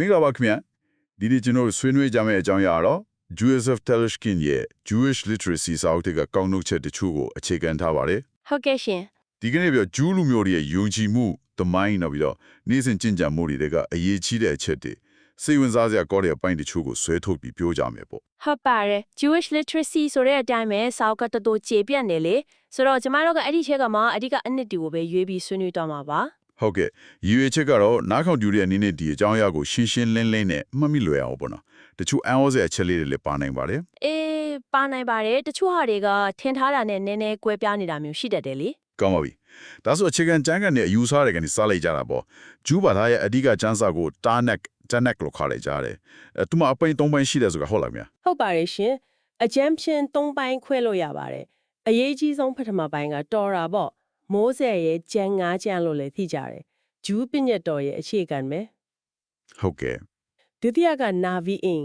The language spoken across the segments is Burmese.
မင်္ဂလာပါခင်ဗျာဒီနေ့ကျွန်တော်တို့ဆွေးနွေးကြမယ့်အကြောင်းအရာကတော့ Joseph Teleshkin ရဲ့ Jewish Literacy စာအုပ်တွေကကောက်နှုတ်ချက်တချို့ကိုအခြေခံထားပါတယ်ဟုတ်ကဲ့ရှင်ဒီကနေ့ပြောဂျူးလူမျိုးတွေရဲ့ယုံကြည်မှုသမိုင်းနောက်ပြီးတော့နေ့စဉ်ကျင့်ကြံမှုတွေကအရေးကြီးတဲ့အချက်တွေစိတ်ဝင်စားစရာကောတဲ့အပိုင်းတချို့ကိုဆွဲထုတ်ပြီးပြောကြမယ်ပေါ့ဟုတ်ပါတယ် Jewish literacy ဆိုတဲ့အတိုင်းပဲစာအုပ်ကတော်တော်ကျေပြတ်နေလေဆိုတော့ကျမတို့ကအဲ့ဒီချက်ကမှအဓိကအနှစ်တူကိုပဲရွေးပြီးဆွေးနွေးတော့မှာပါ ဟုတ်ကဲ့ရည်ရွယ်ချက်ကတော့နားခေါင်ကြည့်တဲ့အနေနဲ့ဒီအကြောင်းအရာကိုရှင်းရှင်းလင်းလင်းနဲ့မှတ်မိလွယ်အောင်ပေါ့နော်တချို့အံ့ဩစရာအချက်လေးတွေလည်းပါနိုင်ပါတယ်အေးပါနိုင်ပါတယ်တချို့ဟာတွေကထင်ထားတာနဲ့နည်းနည်းကွဲပြားနေတာမျိုးရှိတတ်တယ်လေကောင်းပါပြီဒါဆိုအခြေခံကျမ်းဂန်နဲ့အယူဆတွေကနေစလိုက်ကြတာပေါ့ဂျူးဘာသာရဲ့အဓိကကျမ်းစာကို Tanak Tanak လို့ခေါ်လိုက်ကြတယ်အဲသူမအပိန်၃ပိုင်းရှိတယ်ဆိုတာဟုတ်လားဗျာဟုတ်ပါတယ်ရှင်အကျမ်းဖြင့်၃ပိုင်းခွဲလို့ရပါတယ်အရေးကြီးဆုံးပထမပိုင်းကတော်တာပေါ့ မိုးဆက်ရဲ့ကျမ်း၅ကျမ်းလို့လည်းသိကြတယ်ဂျူးပညတ်တော်ရဲ့အခြေခံပဲဟုတ်ကဲ့ဒုတိယကနာဗီအင်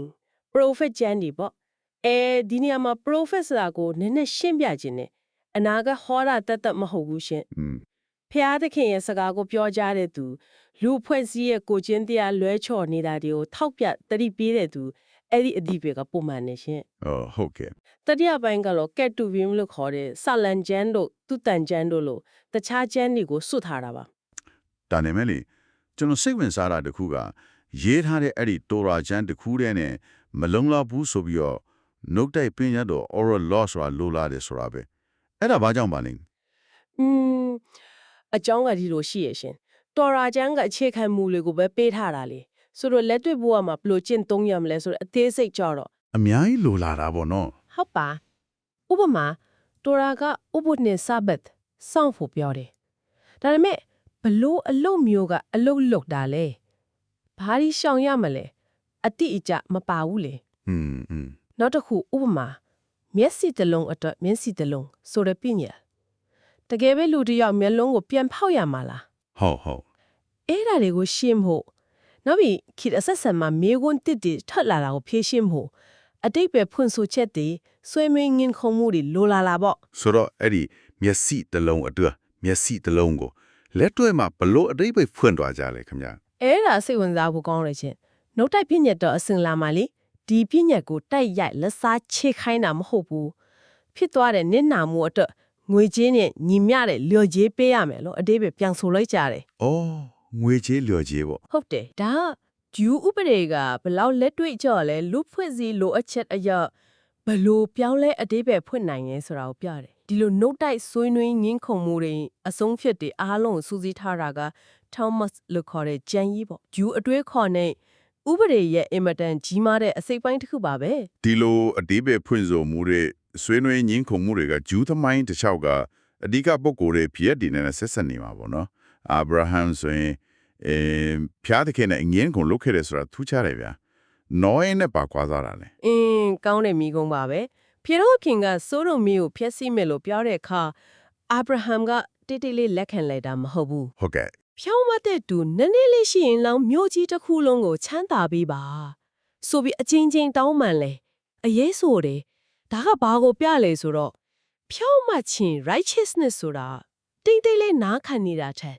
prophet ကျမ်းဒီပေါ့အဲဒီနေရာမှာ prophet ဆိုတာကိုနည်းနည်းရှင်းပြခြင်းနဲ့အနာကဟောတာတတ်တတ်မဟုတ်ဘူးရှင်อืมဖျားသခင်ရဲ့စကားကိုပြောကြတဲ့သူလူဖွဲ့စည်းရဲ့ကိုချင်းတရားလွဲချော်နေတာတွေကိုထောက်ပြတတိပေးတဲ့သူ အဲ့ဒီအဓိပ္ပာယ်ကပုံမှန်နေရှင်အော်ဟုတ်ကဲ့တတိယပိုင်းကတော့ကက်တူဗင်းလို့ခေါ်တဲ့ဆာလန်ကျန်းတို့သူတန်ကျန်းတို့လို့တခြားကျန်းတွေကိုစွတ်ထားတာပါဒါနဲ့မဲ့လေကျွန်တော်စိတ်ဝင်စားတာတစ်ခုကရေးထားတဲ့အဲ့ဒီတိုရာကျမ်းတစ်ခုတည်းနဲ့မလုံလောက်ဘူးဆိုပြီးတော့နှုတ်တိုက်ပင်ရတော့ oral law ဆိုတာလိုလာတယ်ဆိုတာပဲအဲ့ဒါဘာကြောင့်ပါလဲอืมအကြောင်းကဒီလိုရှိရရှင်တော်ရာကျန်းကအခြေခံမူတွေကိုပဲပေးထားတာလေ ဆိုတော့လက်တွေ့ဘဝမှာဘယ်လိုကျင့်သုံးရမလဲဆိုတော့အသေးစိတ်ကြတော့အများကြီးလိုလာတာပေါ့နော်ဟုတ်ပါဥပမာတိုရာကဥပုနေဆဘတ်စောင့်ဖို့ပြောတယ်ဒါပေမဲ့ဘလို့အလုတ်မျိုးကအလုတ်လုတ်တာလဲဘာဒီရှောင်ရမလဲအတိအကျမပါဘူးလေဟွန်းနောက်တစ်ခုဥပမာမျက်စိတစ်လုံးအတွက်မျက်စိတစ်လုံးဆိုရပညာတကယ်ပဲလူတယောက်မျက်လုံးကိုပြန်ဖောက်ရမှာလားဟုတ်ဟုတ်အဲ့ဒါတွေကိုရှင်းဖို့ နောက်ပြီးခိအဆက်ဆက်မှာမေကွန်းတစ်တစ်ထပ်လာတာကိုဖြေရှင်းဖို့အတိတ်ပဲဖွင့်ဆိုချက်တွေဆွေးမင်းငင်ခုံမှုတွေလိုလာလာပေါ့ဆိုတော့အဲ့ဒီမျက်စိတစ်လုံးအတွက်မျက်စိတစ်လုံးကိုလက်တွေ့မှာဘလို့အတိတ်ပဲဖွင့်သွားကြလဲခင်ဗျာအဲ့ဒါစိတ်ဝင်စားဖို့ကောင်းရချင်းနှုတ်တိုက်ပြညတ်တော့အစင်လာမှလေဒီပြညတ်ကိုတိုက်ရိုက်လက်စားချိခိုင်းတာမဟုတ်ဘူးဖြစ်သွားတဲ့နစ်နာမှုအတွက်ငွေချင်းနဲ့ညီမျှတဲ့လျော်ကြေးပေးရမယ်လို့အတိတ်ပဲပြန်ဆိုလိုက်ကြတယ်။အော် ငွေချေးလျော်ချေးပေါ့ဟုတ်တယ်ဒါကဂျူးဥပဒေကဘလောက်လက်တွေ့ကြော်လဲလူဖွဲ့စည်းလိုအပ်ချက်အရဘလို့ပြောင်းလဲအတိတ်ပဲဖွင့်နိုင်ရဲဆိုတာကိုပြတယ်ဒီလိုနှုတ်တိုက်ဆွေးနွေးငင်းခုန်မှုတွေအဆုံးဖြစ်တွေအားလုံးကိုစူးစီးထားတာက Thomas လို့ခေါ်တဲ့ဂျန်ကြီးပေါ့ဂျူးအတွေးခေါ်တဲ့ဥပဒေရဲ့အင်မတန်ကြီးမားတဲ့အစိပ်ပိုင်းတစ်ခုပါပဲ။ဒီလိုအတိပ္ပယ်ဖွင့်ဆိုမှုတွေဆွေးနွေးငင်းခုန်မှုတွေကဂျူးသမိုင်းတစ်လျှောက်ကအဓိကပုဂ္ဂိုလ်တွေဖြစ်တဲ့ဒီနဲ့ဆက်ဆက်နေမှာပေါ့နော်။ အာဗြဟံဆိုရင်အဲဖျားတဲ့ခင်နဲ့ငင်းခုန်လုပ်ခဲ့တယ်ဆိုတာထူးခြားတယ်ဗျာ။နောအေနဲ့ပါကွာသားတာလေအင်းကောင်းတဲ့မိကုံးပါပဲပြေတော့ခင်ကစိုးရုံမီကိုဖျက်ဆီးမယ်လို့ပြောတဲ့အခါအာဗြဟံကတိတ်တိတ်လေးလက်ခံလိုက်တာမဟုတ်ဘူး။ဟုတ်ကဲ့ဖြောင်းမတဲ့တူနည်းနည်းလေးရှိရင်လောင်မြို့ကြီးတစ်ခုလုံးကိုချမ်းသာပေးပါဆိုပြီးအချင်းချင်းတောင်းပန်လဲအရေးဆိုတယ်ဒါကဘာကိုပြလဲဆိုတော့ဖြောင်းမချင်း righteousness ဆိုတာတိတ်တိတ်လေးနားခံနေတာထက်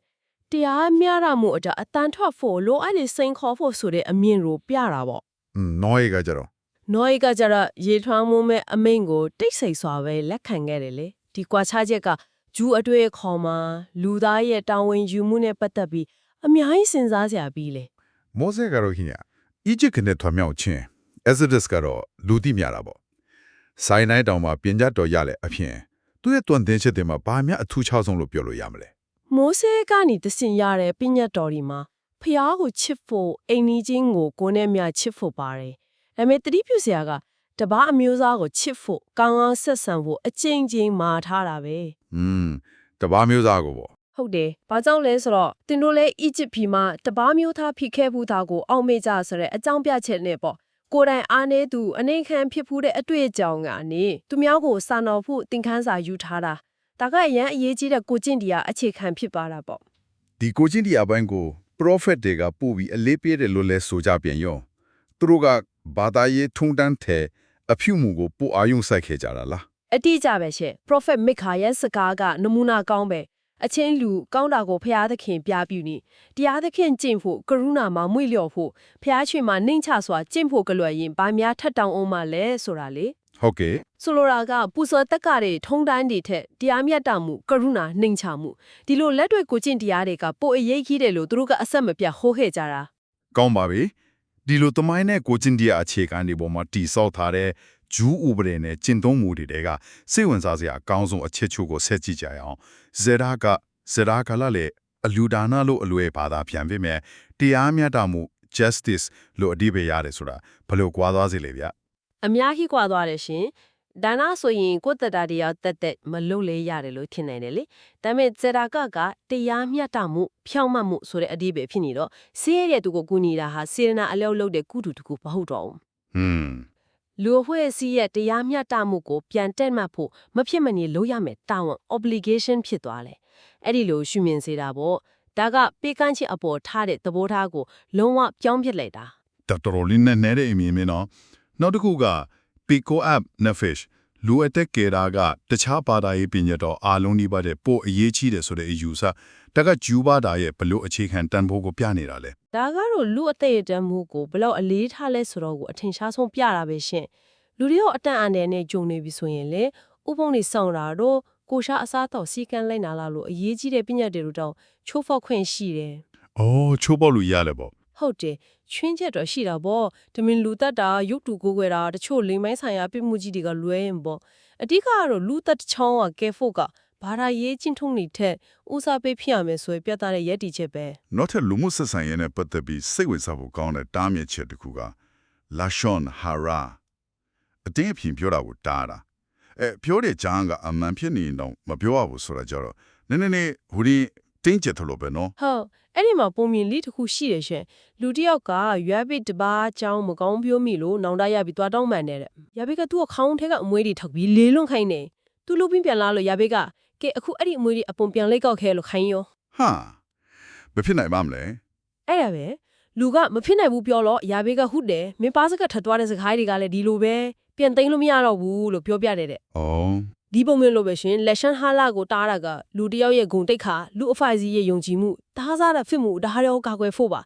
တရားမျှရမှုအတအတန်ထွက်ဖို့လိုအပ်တဲ့စိန်ခေါ်ဖို့ဆိုတဲ့အမြင်ကိုပြတာပေါ့။อืมနောအေကကြတော့နော်ဧကကြတော့ရေထွမ်းမှုမဲ့အမိန်ကို တိတ်ဆိတ်စွာပဲလက်ခံခဲ့တယ်လေဒီကွာခြားချက်ကဂျူးအတွေ့အခေါ်မှာလူသားရဲ့တာဝန်ယူမှုနဲ့ပတ်သက်ပြီးအများကြီးစဉ်းစားစရာပြီးလေမောဇက်ကတော့ခင်ဗျာအီဂျစ်ကနေထွားမြောက်ခြင်း Exodus ကတော့လူတိမြတာပေါ့ဆိုင်းနိုင်တောင်မှာပြင်ကြတော်ရလဲအဖြစ်သူ့ရဲ့တွန်တင်ချက်တွေမှာဘာမှအထူးခြားဆုံးလို့ပြောလို့ရမလဲ မိုးဆဲကနေတဆင်ရတဲ့ပညတ်တော်ဒီမှာဖျားကိုချစ်ဖို့အိမ်နီးချင်းကိုကိုယ်နဲ့မြချစ်ဖို့ပါတယ်ဒါပေမဲ့တတိပြုစရာကတပားအမျိုးသားကိုချစ်ဖို့ကောင်းကောင်းဆက်ဆံဖို့အကျဉ်းချင်းမာထားတာပဲอืมတဘာမျိုးသားကိုပေါ့ဟုတ်တယ်။ဘာကြောင့်လဲဆိုတော့တင်တို့လည်းအီဂျစ်ပြည်မှာတပားမျိုးသားဖိခဲ့ဘူးသားကိုအောက်မေ့ကြဆိုတဲ့အကြောင်းပြချက်နဲ့ပေါ့။ကိုယ်တိုင်အားနေသူအနေခံဖြစ်ဖူးတဲ့အတွေ့အကြုံကနေသူများကိုစာနာဖို့သင်ခန်းစာယူထားတာ။ ဒါကအရန်အရေးကြီးတဲ့ကိုကျင့်တရားအခြေခံဖြစ်ပါတာပေါ့ဒီကိုချင်းတရားပိုင်းကို prophet တွေကပို့ပြီးအလေးပေးတယ်လို့လဲဆိုကြပြန်ရောသူတို့ကဘာသာရေးထုံတန်းတဲ့အဖြူမှုကိုပို့အာယုံစိုက်ခဲ့ကြတာလား။အတိအကျပဲရှင့်။ Prophet Micah ရဲ့စကားကနမူနာကောင်းပဲအချင်းလူကောင်းတာကိုဖျားသခင်ပြပြနေတရားသခင်ကျင့်ဖို့ကရုဏာမှာမွေ့လျော်ဖို့ဖျားချွေမှာနှိမ့်ချစွာကျင့်ဖို့ကလွယ်ရင်ဘာများထက်တောင်အောင်မလဲဆိုတာလေ ဟုတ်ကဲ့ဆိုလိုတာကပူစော်တက်ကတွေထုံးတန်းတွေထက်တရားမျှတမှုကရုဏာနှိမ်ချမှုဒီလိုလက်တွေကိုကျင့်တရားတွေကပိုအရေးကြီးတယ်လို့သူတို့ကအဆက်မပြတ်ဟိုးဟဲ့ကြတာကောင်းပါပြီဒီလိုသမိုင်းနဲ့ကိုကျင်တရားအခြေခံတွေပေါ်မှာတိဆောက်ထားတဲ့ဂျူးဥပဒေနဲ့ကျင့်သုံးမှုတွေကစိတ်ဝင်စားစရာအကောင်းဆုံးအချက်ချို့ကိုဆက်ကြည့်ကြရအောင်ဇေရာကဇေရာကလည်းလေအလူဒါနာလို့အလွယ်ဘာသာပြန်ပြမယ်တရားမျှတမှု justice လို့အဓိပ္ပာယ်ရတယ်ဆိုတာဘယ်လိုကြွားသွားစေလဲဗျ အများကြီးကွာသွားတယ်ရှင်ဒါနဆိုရင်ကိုယ်တတာတရားတက်တက်မလုပ်လဲရတယ်လို့ထင်နိုင်တယ်လေဒါပေမဲ့စေတာကကတရားမျှတမှုဖြောင့်မတ်မှုဆိုတဲ့အဓိပ္ပာယ်ဖြစ်နေတော့စေရတဲ့သူကိုကူညီတာဟာစေရနာအလောက်လုပ်တဲ့ကုတူတကူမဟုတ်တော့ဘူးဟွန်းလူအဖွဲ့အစည်းရဲ့တရားမျှတမှုကိုပြန်တက်မှတ်ဖို့မဖြစ်မနေလုပ်ရမယ်တာဝန် obligation ဖြစ်သွားတယ်အဲ့ဒီလိုရှုမြင်စေတာပေါ့ဒါကပေးကမ်းချစ်အပေါ်ထားတဲ့သဘောထားကိုလုံးဝပြောင်းပြစ်လိုက်တာတော်တော်လေးနဲ့နဲ့တဲ့အမြင်မျိုးနော် နောက်တစ်ခုက Pico app နဲ့ fish လူအသက်ကေတာကတခြားဘာသာရေးပညာတော်အားလုံးဒီပါတဲ့ပို့အရေးကြီးတယ်ဆိုတဲ့အယူဆတကဂျူဘာတာရဲ့ဘလို့အခြေခံတန်ဖိုးကိုပြနေတာလေ။ဒါကတော့လူအသက်အတမ်းမှုကိုဘယ်လောက်အလေးထားလဲဆိုတော့ကိုအထင်ရှားဆုံးပြတာပဲရှင်။လူတွေရောအတန်အန်တယ်နဲ့ဂျုံနေပြီဆိုရင်လေဥပုံနေဆောင်တာတော့ကိုရှာအစားတော့စီကံလိုက်နာလာလို့အရေးကြီးတဲ့ပညာတွေတို့တော့ချိုးဖောက်ခွင့်ရှိတယ်။အော်ချိုးပေါက်လို့ရလဲပေါ့ ဟုတ်တယ်ချွင်းချက်တော့ရှိတာပေါ့တမင်လူတက်တာရုပ်တူကိုးကွယ်တာတချို့လိမ်မိုင်းဆိုင်ရာပြစ်မှုကြီးတွေကလွဲရင်ပေါ့အဓိကကတော့လူတက်တစ်ချောင်းကကဲဖို့ကဘာသာရေးချင်းထုံနေထက်ဦးစားပေးဖြစ်ရမယ်ဆိုရင်ပြတ်သားတဲ့ရည်တည်ချက်ပဲနောက်ထပ်လူမှုဆက်ဆံရေးနဲ့ပတ်သက်ပြီးစိတ်ဝင်စားဖို့ကောင်းတဲ့တားမြစ်ချက်တစ်ခုက lashon hara အတင်းအဖျင်ပြောတာကိုတားတာအဲပြောတဲ့ကြားကအမှန်ဖြစ်နေရင်တော့မပြောရဘူးဆိုတာကြတော့နည်းနည်းလေးဟိုဒီ တင်းကျပ်သလိုပဲနော်ဟုတ်အဲ့ဒီမှာပုံမြင်လေးတစ်ခုရှိတယ်ရှင်လူတစ်ယောက်ကရွက်ပိတပါအကြောင်းမကောင်းပြောမိလို့နောင်တရပြီးသွားတောင်းပန်တယ်တဲ့ရွက်ပိကသူ့ကိုခေါင်းထဲကအမွေးတွေထောက်ပြီးလေးလွန့်ခိုင်းတယ်သူ့လူပင်းပြန်လာလို့ရွက်ပိကကဲအခုအဲ့ဒီအမွေးတွေအပုံပြန်လိုက်ကောက်ခဲလို့ခိုင်းရောဟာမဖြစ်နိုင်ပါမလဲအဲ့ဒါပဲလူကမဖြစ်နိုင်ဘူးပြောတော့ရာဘေးကဟုတ်တယ်မင်းပါစကထသွားတဲ့စကားတွေကလည်းဒီလိုပဲပြန်သိမ်းလို့မရတော့ဘူးလို့ပြောပြတယ်တဲ့။အော် ဒီပုံမျိုးလိုပဲရှင်လက်ရှန်ဟာလာကိုတားတာကလူတစ်ယောက်ရဲ့ဂုံတိတ်ခါလူအဖိုင်စီရဲ့ယုံကြည်မှုတားစားတာဖြစ်မှုဒါဟာရောကာကွယ်ဖို့ပါ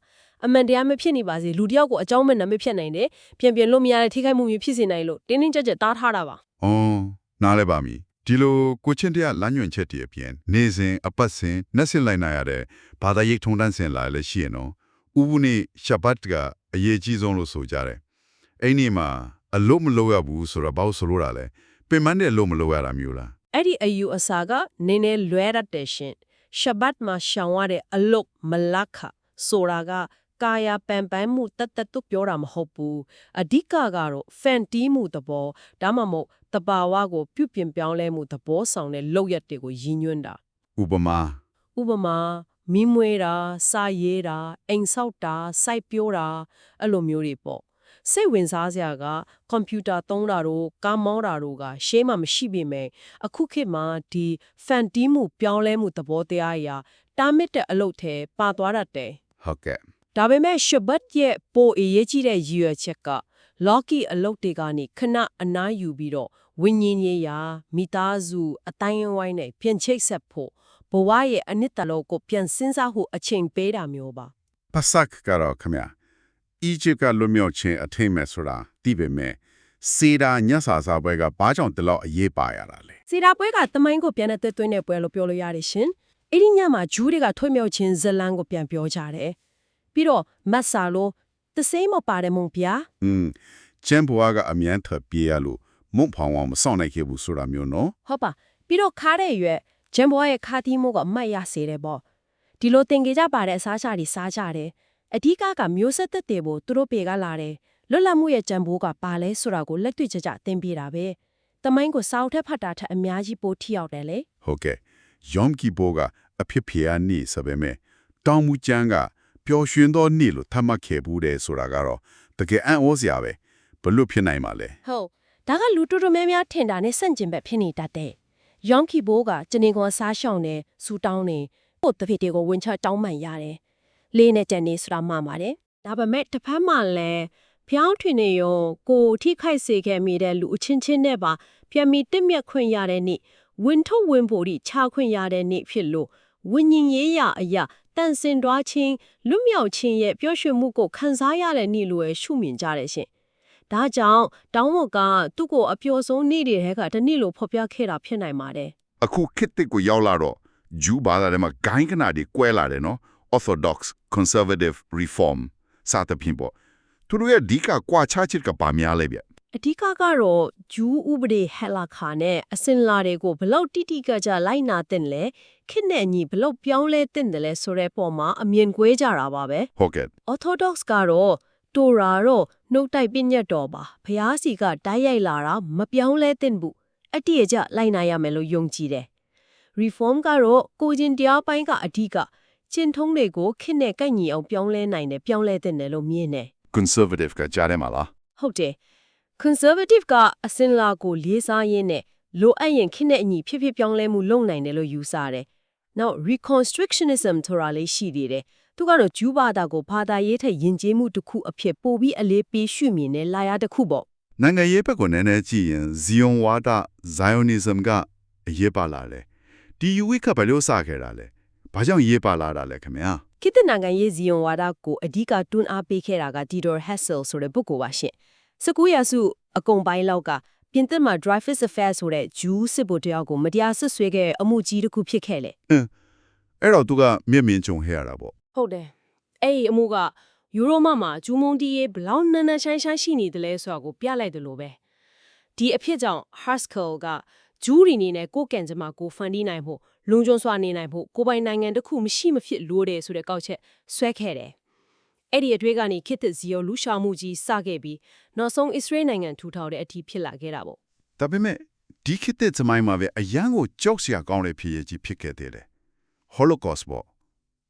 အမှန်တရားမဖြစ်နေပါစေလူတစ်ယောက်ကိုအကြောင်းမဲ့နာမဖြစ်နိုင်တယ်ပြန်ပြန်လို့မရတဲ့ထိခိုက်မှုမျိုးဖြစ်စေနိုင်လို့တင်းတင်းကြပ်ကြပ်တားထားတာပါအော်နားလဲပါပြီ။ဒီလိုကိုချင်းတရားလမ်းညွှန်ချက်တည်းအပြင်နေစဉ်အပတ်စဉ်နှက်စင်လိုက်နိုင်ရတဲ့ဘာသာရေးထုံတန်းစင်လာလည်းရှိရင်နော်။ဥပုနေ့ရှဘတ်ကအရေးကြီးဆုံးလို့ဆိုကြတယ်။အဲ့ဒီမှာအလို့မလို့ရဘူးဆိုတော့ဘာလို့ဆိုလို့တာလဲ။ ပင်မနဲ့လို့မလို့ရတာမျိုးလားအဲ့ဒီအယူအဆကနည်းနည်းလွဲရတယ်ရှင်ရှဘတ်မှာရှောင်ရတဲ့အလုတ်မလတ်ခဆိုတာကကာယပန်ပန်းမှုတတ်တတ်သူပြောတာမဟုတ်ဘူးအဓိကကတော့ဖန်တီးမှုသဘောဒါမှမဟုတ်တဘာဝကိုပြုပြင်ပြောင်းလဲမှုသဘောဆောင်တဲ့လောက်ရက်တွေကိုရည်ညွှန်းတာ။ဥပမာဥပမာမီးမွေးတာစာရေးတာအိမ်ဆောက်တာစိုက်ပျိုးတာအဲ့လိုမျိုးတွေပေါ့ စိတ်ဝင်စားစရာကကွန်ပျူတာသုံးတာတို့ကားမောင်းတာတို့ကရှေးမှမရှိပေမဲ့အခုခေတ်မှာဒီဖန်တီးမှုပြောင်းလဲမှုသဘောတရားအရာတားမစ်တဲ့အလုပ်ထဲပါသွားတတ်တယ်ဟုတ်ကဲ့ဒါပေမဲ့ရှဘတ်ရဲ့ပိုအရေးကြီးတဲ့ရည်ရွယ်ချက်ကလော်ကီအလုပ်တွေကနေခဏအနားယူပြီးတော့ဝိညာဉ်ရေးရာမိသားစုအတိုင်းအဝိုင်းနဲ့ပြန်ချိတ်ဆက်ဖို့ဘဝရဲ့အနှစ်တလုံးကိုပြန်စဉ်းစားဖို့အချိန်ပေးတာမျိုးပါ။ပါစက်ကတော့ခမရ။ အီဂျစ်ကလွတ်မြောက်ခြင်းအထိမ့်မဲ့ဆိုတာသိပေမဲ့စေတာညတ်စာစာပွဲကဘာကြောင့်ဒီလောက်အရေးပါရတာလဲစီတာပွဲကတမိုင်းကိုပြန်တဲ့သွင်းတဲ့ပွဲလို့ပြောလို့ရတယ်ရှင်အဲ့ဒီညမှာဂျူးတွေကထွေးမြောက်ခြင်းဇလန်းကိုပြန်ပြောကြတယ်ပြီးတော့မတ်ဆာလိုတစိမ့်မပါတယ်မုံပြာ။อืมကျန်ဘွားကအမြန်ထပြေးရလို့မုံဖောင်အောင်မစောင့်နိုင်ခဲ့ဘူးဆိုတာမျိုးနော်ဟုတ်ပါပြီးတော့ခါတဲ့ရွက်ဂျမ်ဘောရဲ့ခါတီးမိုးကအမှတ်ရစေတယ်ပေါ့ဒီလိုတင်ကြကြပါတဲ့အစားချတွေစားကြတယ် အဓိကကမျိုးဆက်သက်တွေဖို့သူတို့ပေကလာတယ်လွတ်လပ်မှုရဲ့ဂျမ်ဘိုးကပါလဲဆိုတာကိုလက်တွေ့ကြကြသင်ပြတာပဲတမိုင်းကိုစောက်ထက်ဖတ်တာထက်အများကြီးပိုထိရောက်တယ်လေ။ဟုတ်ကဲ့။ယောမ်ကီဘောကအဖြစ်ဖျားနေစပေမဲ့တောင်မူကျန်းကပျော်ရွှင်သောနေ့လို့သတ်မှတ်ခဲ့ဘူးတဲ့ဆိုတာကတော့တကယ်အံ့ဩစရာပဲ။ဘလို့ဖြစ်နိုင်မှာလဲဟုတ်ဒါကလူတူတူများများထင်တာနဲ့ဆန့်ကျင်ဘက်ဖြစ်နေတတ်တယ်ယောင်ကီဘိုးကကျနေကွန်စားရှောင်းနေစူတောင်းနေပို့တဖြစ်တွေကိုဝင်ချတောင်းမှန်ရတယ် လေးနဲ့ကြံနေဆိုတာမှပါတယ်ဒါပေမဲ့တစ်ဖက်မှလည်းဖျောင်းထွင်နေရောကိုထိခိုက်စေခဲ့မိတဲ့လူအချင်းချင်းနဲ့ပါပြန်ပြီးတက်မြက်ခွင့်ရတဲ့နေ့ဝင်ထုတ်ဝင်ဖို့ဒီချခွင့်ရတဲ့နေ့ဖြစ်လို့ဝိညာဉ်ရေးရအရာတန်စင်တွားခြင်းလွတ်မြောက်ခြင်းရဲ့ပျော်ရွှင်မှုကိုခံစားရတဲ့နေ့လိုရရှုမြင်ကြတယ်ရှင်။ဒါကြောင့်တောင်းမကသူ့ကိုအပျော်ဆုံးနေ့တွေထဲကတစ်နေ့လိုဖော်ပြခဲ့တာဖြစ်နိုင်ပါတယ်အခုခေတ်သစ်ကိုရောက်လာတော့ဂျူးဘာသာထဲမှာဂိုင်းကနာတွေကွဲလာတယ်နော် orthodox conservative reform စသဖြင့်ပေါ့သူတို့ရဲ့အဓိကကွာခြားချက်ကပါများလဲဗျ။အဓိကကတော့ဂျူးဥပဒေဟက်လာခါနဲ့အစင်လာတွေကိုဘလောက်တိတိကျကျလိုက်နာတဲ့လဲခေတ်နဲ့အညီဘလောက်ပြောင်းလဲတဲ့လဲဆိုတဲ့ပုံမှာအမြင်ကွဲကြတာပါပဲ။ဟုတ်ကဲ့ Orthodox ကတော့တိုရာတော့နှုတ်တိုက်ပညတ်တော်ပါဘုရားစီကတိုက်ရိုက်လာတာမပြောင်းလဲသင့်ဘူးအတိအကျလိုက်နိုင်ရမယ်လို့ယုံကြည်တယ် Reform ကတော့ကိုကျင်တရားပိုင်းကအဓိက ကျင့်ထုံးတွေကိုခင့်နဲ့ကိုက်ညီအောင်ပြောင်းလဲနိုင်တယ်ပြောင်းလဲသင့်တယ်လို့မြင်တယ် conservative ကကြားထဲမှာလားဟုတ်တယ် conservative ကအစင်လာကိုလေးစားရင်းနဲ့လိုအပ်ရင်ခင့်နဲ့အညီဖြစ်ဖြစ်ပြောင်းလဲမှုလုပ်နိုင်တယ်လို့ယူဆတယ်နောက် reconstructionism ဆိုတာလေးရှိသေးတယ်သူကတော့ဂျူးဘာသာကိုဘာသာရေးထက်ယဉ်ကျေးမှုတစ်ခုအဖြစ်ပို့ပြီးအလေးပေးရှုမြင်တဲ့လာရတစ်ခုပေါ့နိုင်ငံရေးဘက်ကိုနည်းနည်းကြည့်ရင်ဇီယွန်ဝါဒ Zionism ကအရေးပါလာတယ်ဒီယူဝိကဘယ်လိုစခဲ့တာလဲ ဘာကြောင့်ရေးပါလာတာလဲခင်ဗျာခိတနိုင်ငံရေးဇီယွန်ဝါဒကိုအဓိကတွန်းအားပေးခဲ့တာက Theodor Herzl ဆိုတဲ့ပုဂ္ဂိုလ်ပါရှင်19ရာစုအကုန်ပိုင်းလောက်ကပြင်သစ်မှာ Dreyfus Affair ဆိုတဲ့ဂျူးစစ်ဗိုလ်တယောက်ကိုမတရားဆွဆွဲခဲ့တဲ့အမှုကြီးတစ်ခုဖြစ်ခဲ့လေအဲ့တော့သူကမျက်မြင်ကြုံခဲ့ရတာပေါ့ဟုတ်တယ်အဲ့ဒီအမှုကယူရိုမမှာဂျူးမုန်တီရဲ့ဘလောက်နန်းနန်းရှိုင်းရှိုင်းရှိနေတယ်လဲဆိုတာကိုပြလိုက်တယ်လို့ပဲဒီအဖြစ်ကြောင့် Haskell ကဂျူးရီနေနဲ့ကိုယ့်ကံကြမ္မာကိုဖန်တီးနိုင်ဖို့လုံခြုံစွာနေနိုင်ဖို့ကိုယ်ပိုင်နိုင်ငံတစ်ခုမရှိမဖြစ်လိုတယ်ဆိုတဲ့ကောက်ချက်ဆွဲခဲ့တယ်အဲ့ဒီအတွေ့ကနေခေတ်သစ်ဇီယောလူရှာမှုကြီးစခဲ့ပြီးနောက်ဆုံးအစ္စရေးနိုင်ငံထူထောင်တဲ့အထိဖြစ်လာခဲ့တာပေါ့ဒါပေမဲ့ဒီခေတ်သစ်စမိုင်းမှာပဲအရန်ကိုကြောက်စရာကောင်းတဲ့ဖြစ်ရကြီးဖြစ်ခဲ့သေးတယ် Holocaust ပေါ့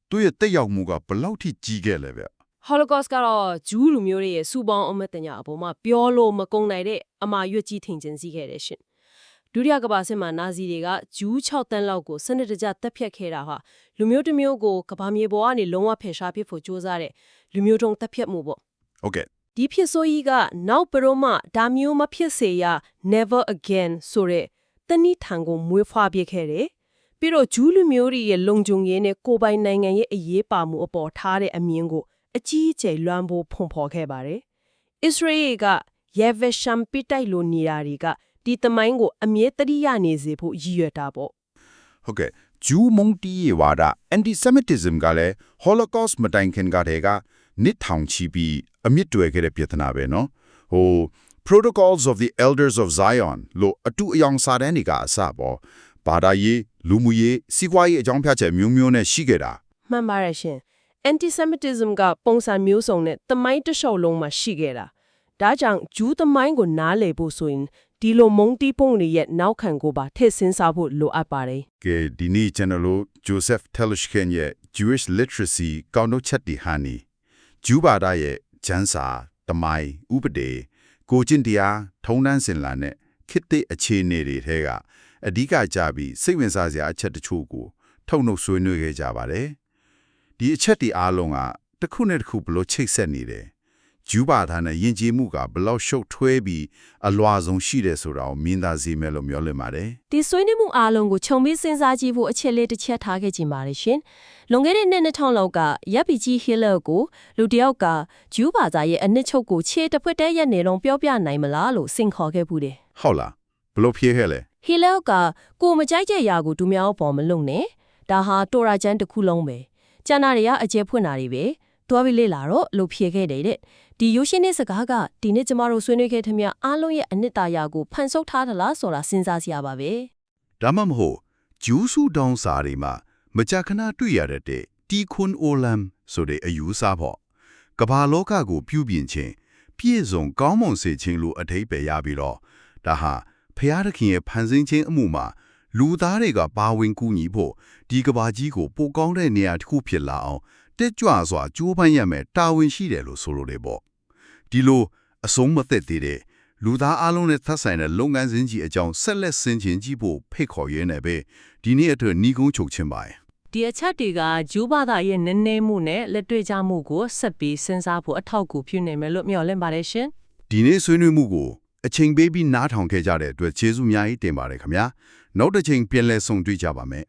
သူရဲ့တက်ရောက်မှုကဘယ်လောက်ထိကြီးခဲ့လဲဗျ Holocaust ကတော့ဂျူးလူမျိုးတွေရဲ့စူပေါင်းအမတ်တညာအပေါ်မှာပြောလို့မကုန်နိုင်တဲ့အမာရွတ်ကြီးထင်ကျင်စီခဲ့တဲ့ရှင် ဒုတိယကမ္ဘာစစ်မှာနာဇီတွေကဂျူး6တန်းလောက်ကိုစနစ်တကျတပ်ဖြတ်ခဲ့တာဟာလူမျိုးတစ်မျိုးကိုကမ္ဘာမြေပေါ်ကနေလုံးဝဖယ်ရှားပစ်ဖို့ကြိုးစားတဲ့လူမျိုးတုံးတပ်ဖြတ်မှုပေါ့ဟုတ်ကဲ့ဒီဖြစ်ဆိုကြီးကနောက်ဘရောမှဒါမျိုးမဖြစ်စေရ never again ဆိုတဲ့တဏိထံကိုမွေးဖွားပြခဲ့တယ်ပြီးတော့ဂျူးလူမျိုးတွေရဲ့လုံခြုံရေးနဲ့ကိုယ်ပိုင်နိုင်ငံရဲ့အရေးပါမှုအပေါ်ထားတဲ့အမြင်ကိုအကြီးအကျယ်လွှမ်းဖို့ဖွင့်ဖော်ခဲ့ပါတယ်။ Israel က Yevesham ပိတိုက်လိုနေတာတွေက ဒီတမိုင်းကိုအမြဲတရိရနေစေဖို့ရည်ရွယ်တာပေါ့ဟုတ်ကဲ့ဂျူးမုန်တီးဝါဒ anti-semitism ကလည်း holocaust မတိုင်ခင်ကတည်းကနစ်ထောင်ချီပြီးအမြင့်တွယ်ခဲ့တဲ့ပြဿနာပဲနော်ဟို protocols of the elders of zion လို့အတူအယောင်စာတန်းတွေကအစပေါ့ဘာသာရေးလူမှုရေးစီးပွားရေးအကြောင်းပြချက်မျိုးမျိုးနဲ့ရှိခဲ့တာမှန်ပါရဲ့ရှင် anti-semitism ကပုံစံမျိုးစုံနဲ့တမိုင်းတလျှောက်လုံးမှာရှိခဲ့တာဒါကြောင့်ဂျူးတမိုင်းကိုနားလည်ဖို့ဆိုရင် ဒီလိုမုံတီးပုံတွေရဲ့နောက်ခံကိုပါထည့်ဆင်းစားဖို့လိုအပ်ပါတယ်ကဲဒီနေ့ကျွန်တော်တို့ Joseph Telushkin ရဲ့ Jewish Literacy ကောင်းတော့ချက်တီဟာနီဂျူးဘာသာရဲ့ဂျန်စာတမိုင်းဥပဒေကိုကျင့်တရားထုံးတမ်းစင်လာနဲ့ခေတ်သစ်အခြေအနေတွေထဲကအဓိကကြပြီးစိတ်ဝင်စားစရာအချက်တချို့ကိုထုတ်နှုတ်ဆွေးနွေးခဲ့ကြပါတယ်ဒီအချက်ဒီအားလုံးကတစ်ခုနဲ့တစ်ခုဘလို့ချိတ်ဆက်နေတယ် ဂျူးဘာသာနဲ့ယဉ်ကျေးမှုကဘလို့ရှုပ်ထွေးပြီးအလွာဆုံးရှိတယ်ဆိုတာကိုမြင်သာစေမယ်လို့မျှော်လင့်ပါတယ်ဒီဆွေးနွေးမှုအားလုံးကိုခြုံပြီးစဉ်းစားကြည့်ဖို့အချက်လေးတစ်ချက်ထားခဲ့ကြပါရရှင်။လွန်ခဲ့တဲ့နှစ်2000လောက်ကရပ်ပီကြီးဟီလာကိုလူတစ်ယောက်ကဂျူးဘာသာရဲ့အနှစ်ချုပ်ကိုခြေတစ်ဖွက်တည်းရက်နေလုံးပြောပြနိုင်မလားလို့စင်ခေါ်ခဲ့ဘူးတယ်ဟုတ်လားဘလို့ဖြေခဲ့လဲ။ဟီလာကကိုမကြိုက်တဲ့ຢာကိုဒူများပေါ်မလုံနဲ့။ဒါဟာတိုရာကျန်တစ်ခုလုံးပဲ။ကျန်တာတွေကအကျဲဖွင့်တာတွေပဲ။ တွားပြီးလေ့လာတော့လို့ဖြေခဲ့တယ်တဲ့။ဒီရိုးရှင်းတဲ့စကားကဒီနေ့ကျမတို့ဆွေးနွေးခဲ့သမျှအားလုံးရဲ့အနှစ်သာရကိုဖန်ဆုပ်ထားသလားဆိုတာစဉ်းစားစရာပါပဲ။ဒါမှမဟုတ်ဂျူးစုတောင်းစာတွေမှာမကြာခဏတွေ့ရတဲ့တီခွန်အိုလမ်ဆိုတဲ့အယူဆဖို့ကမ္ဘာလောကကိုပြုပြင်ခြင်းပြည့်စုံကောင်းမွန်စေခြင်းလို့အထိပ္ပယ်ရပြီးတော့ဒါဟာဖျားသခင်ရဲ့ဖန်ဆင်းခြင်းအမှုမှာလူသားတွေကပါဝင်ကူညီဖို့ဒီကဘာကြီးကိုပိုကောင်းတဲ့နေရာတစ်ခုဖြစ်လာအောင် တက်ကြွစွာကြိုးပမ်းရမယ်တာဝန်ရှိတယ်လို့ဆိုလိုတယ်ပေါ့ဒီလိုအဆုံးမသက်သေးတဲ့လူသားအလုံးနဲ့သက်ဆိုင်တဲ့လုပ်ငန်းစဉ်ကြီးအကြောင်းဆက်လက်ဆင်ခြင်ကြည့်ဖို့ဖိတ်ခေါ်ရင်းနဲ့ပဲဒီနေ့အတွက်ညီကုန်းချုပ်ခြင်းပါရဲ့ဒီအချက်တွေကဂျူးဘာသာရဲ့နည်းနည်းမှုနဲ့လက်တွေ့ကြမှုကိုဆက်ပြီးစဉ်းစားဖို့အထောက်အကူပြုနိုင်မယ်လို့မျှော်လင့်ပါတယ်ရှင်။ဒီနေ့ဆွေးနွေးမှုကိုအချိန်ပေးပြီးနားထောင်ခဲ့ကြတဲ့အတွက်ကျေးဇူးအများကြီးတင်ပါတယ်ခင်ဗျာနောက်တစ်ချိန်ပြန်လည်ဆုံတွေ့ကြပါမယ်